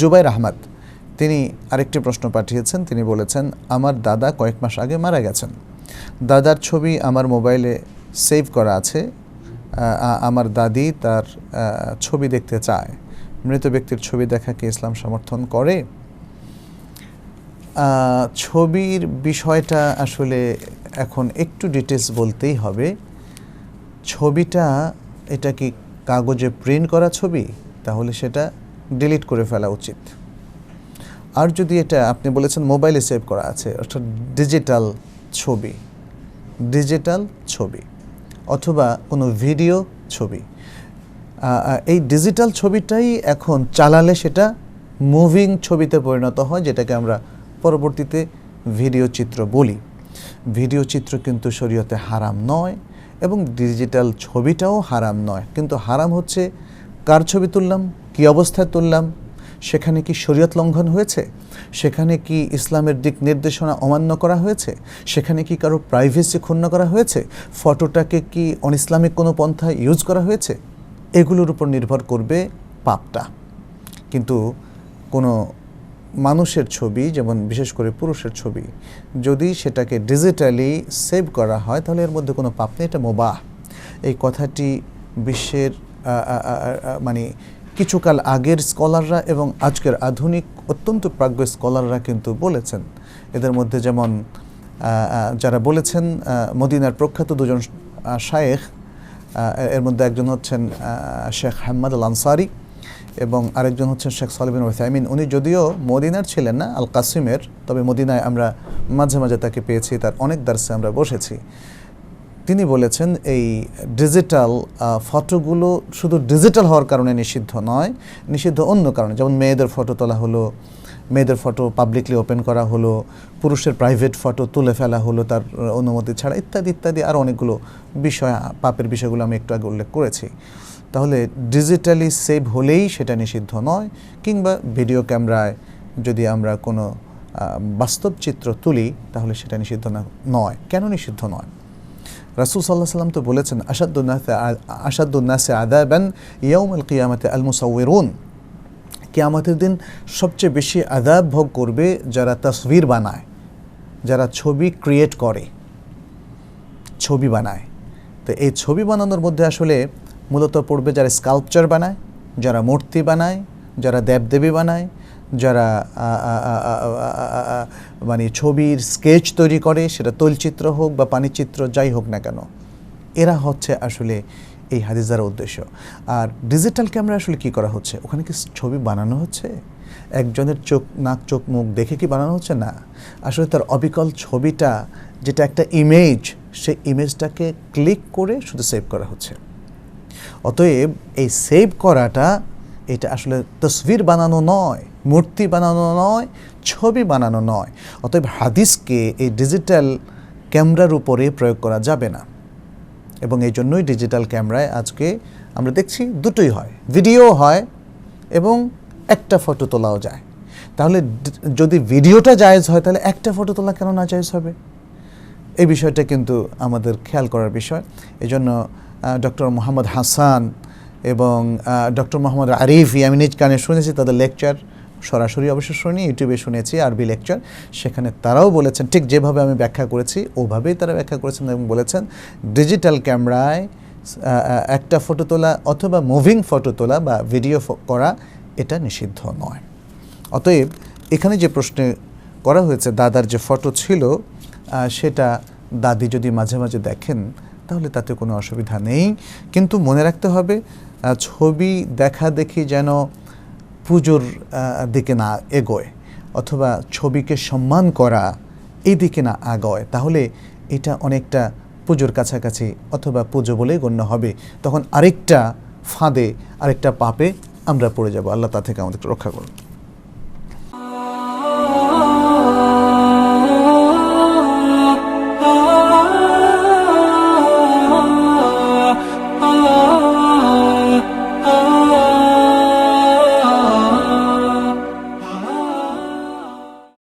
জুবাইর আহমদ। তিনি আরেকটি প্রশ্ন পাঠিয়েছেন। তিনি বলেছেন, আমার দাদা কয়েক মাস আগে মারা গেছেন। দাদার ছবি আমার মোবাইলে সেভ করা আছে। আমার দাদি তার ছবি দেখতে চায়। মৃত ব্যক্তির ছবি দেখাকে ইসলাম সমর্থন করে। ছবির বিষয়টা আসলে এখন একটু ডিটেলস বলতেই হবে। ছবিটা, এটা কি কাগজে প্রিন্ট করা ছবি? তাহলে সেটা ডিলিট করে ফেলা উচিত। আর যদি এটা আপনি বলেছেন মোবাইলে সেভ করা আছে, অর্থাৎ ডিজিটাল ছবি ডিজিটাল ছবি, অথবা কোনো ভিডিও ছবি এই ডিজিটাল ছবিটাই এখন চালালে সেটা মুভিং ছবিতে পরিণত হয়, যেটাকে আমরা পরবর্তীতে ভিডিও চিত্র বলি। ভিডিও চিত্র কিন্তু শরীয়তে হারাম নয় এবং ডিজিটাল ছবিটাও হারাম নয়। কিন্তু হারাম হচ্ছে কার ছবি তুললাম? কী অবস্থায় তুললাম? সেখানে কি শরীয়ত লঙ্ঘন হয়েছে? সেখানে কি ইসলামের দিক নির্দেশনা অমান্য করা হয়েছে? সেখানে কি কারও প্রাইভেসি ক্ষুণ্ণ করা হয়েছে? ফটোটাকে কি অনইসলামিক কোনো পন্থা ইউজ করা হয়েছে? এগুলোর উপর নির্ভর করবে পাপটা। কিন্তু কোনো মানুষের ছবি, যেমন বিশেষ করে পুরুষের ছবি, যদি সেটাকে ডিজিটালি সেভ করা হয়, তাহলে এর মধ্যে কোনো পাপ নেই, এটা মোবাহ। এই কথাটি বিশ্বের মানে কিছুকাল আগের স্কলাররা এবং আজকের আধুনিক, অত্যন্ত প্রাজ্ঞ স্কলাররা কিন্তু বলেছেন। এদের মধ্যে যেমন যারা বলেছেন মদিনার প্রখ্যাত দুজন শায়েখ এর মধ্যে একজন হচ্ছেন শেখ হাম্মাদ আল আনসারি এবং আরেকজন হচ্ছেন শেখ সালবিন ওসাইমিন উনি যদিও মদিনার ছিলেন না আল কাসিমের তবে মদিনায় আমরা মাঝে মাঝে তাকে পেয়েছি, তার অনেক দার্সে আমরা বসেছি। তিনি বলেছেন, এই ডিজিটাল ফটোগুলো শুধু ডিজিটাল হওয়ার কারণে নিষিদ্ধ নয়, নিষিদ্ধ অন্য কারণে। যেমন মেয়েদের ফটো তোলা হলো, মেয়েদের ফটো পাবলিকলি ওপেন করা হলো, পুরুষের প্রাইভেট ফটো তুলে ফেলা হলো তার অনুমতি ছাড়া, ইত্যাদি ইত্যাদি আরও অনেকগুলো বিষয়, পাপের বিষয়গুলো আমি একটু আগে উল্লেখ করেছি। তাহলে ডিজিটালি সেভ হলেই সেটা নিষিদ্ধ নয়, কিংবা ভিডিও ক্যামেরায় যদি আমরা কোনো বাস্তব চিত্র তুলি, তাহলে সেটা নিষিদ্ধ নয়। কেন নিষিদ্ধ নয়? রাসুল সাল্লাহ সাল্লাম তো বলেছেন আসাদুন্নাসে আসাদুন্নাসে আদাবান ইয়াউমুল কিয়ামতে আল মুসাউরুন কিয়ামতের দিন সবচেয়ে বেশি আদাব ভোগ করবে যারা তসবির বানায়, যারা ছবি ক্রিয়েট করে, ছবি বানায়। তো এই ছবি বানানোর মধ্যে আসলে মূলত পড়বে যারা স্কাল্পচার বানায়, যারা মূর্তি বানায়, যারা দেবদেবী বানায় যারা মানে ছবির স্কেচ তৈরি করে, সেটা তৈলচিত্র হোক বা পানিচিত্র, যাই হোক না কেন, এরা হচ্ছে আসলে এই হাদিস উদ্দেশ্য। আর ডিজিটাল ক্যামেরা আসলে কি করা হচ্ছে? ওখানে কি ছবি বানানো হচ্ছে? একজনের চোখ, নাক, চোখ, মুখ দেখে কি বানানো হচ্ছে? না। আসলে তার অবিকল ছবিটা, যেটা একটা ইমেজ সেই ইমেজটাকে ক্লিক করে শুধু সেভ করা হচ্ছে। অতএব এই সেভ করাটা, এটা আসলে তসবির বানানো নয়। মূর্তি বানানো নয়, ছবি বানানো নয়। অতএব হাদিসকে এই ডিজিটাল ক্যামেরার উপরে প্রয়োগ করা যাবে না। এবং এই জন্যই ডিজিটাল ক্যামেরায় আজকে আমরা দেখছি দুটোই হয়। ভিডিও হয় এবং একটা ফটো তোলাও যায়। তাহলে যদি ভিডিওটা জায়েজ হয়, তাহলে একটা ফটো তোলা কেন না জায়েজ হবে? এই বিষয়টা কিন্তু আমাদের খেয়াল করার বিষয়। এই জন্য ডক্টর মোহাম্মদ হাসান এবং ডক্টর মোহাম্মদ আরিফ, আমি নিজ কানে শুনেছি তাদের লেকচার সরাসরি অবশ্য শুনি, ইউটিউবে শুনেছি, আরবি লেকচার, সেখানে তারাও বলেছেন, ঠিক যেভাবে আমি ব্যাখ্যা করেছি, ওভাবেই তারা ব্যাখ্যা করেছেন এবং বলেছেন, ডিজিটাল ক্যামেরায় একটা ফটো তোলা অথবা মুভিং ফটো তোলা বা ভিডিও করা এটা নিষিদ্ধ নয়। অতএব এখানে যে প্রশ্নে করা হয়েছে, দাদার যে ফটো ছিল সেটা দাদি যদি মাঝে মাঝে দেখেন, তাহলে তাতে কোনো অসুবিধা নেই। কিন্তু মনে রাখতে হবে ছবি দেখা দেখি যেন পুজোর দিকে না এগোয় অথবা ছবিকে সম্মান করা এই দিকে না আগয়, তাহলে এটা অনেকটা পুজোর কাছাকাছি অথবা পুজো বলে গণ্য হবে। তখন আরেকটা ফাঁদে, আরেকটা পাপে আমরা পড়ে যাব। আল্লাহ তা থেকে আমাদের রক্ষা করুন।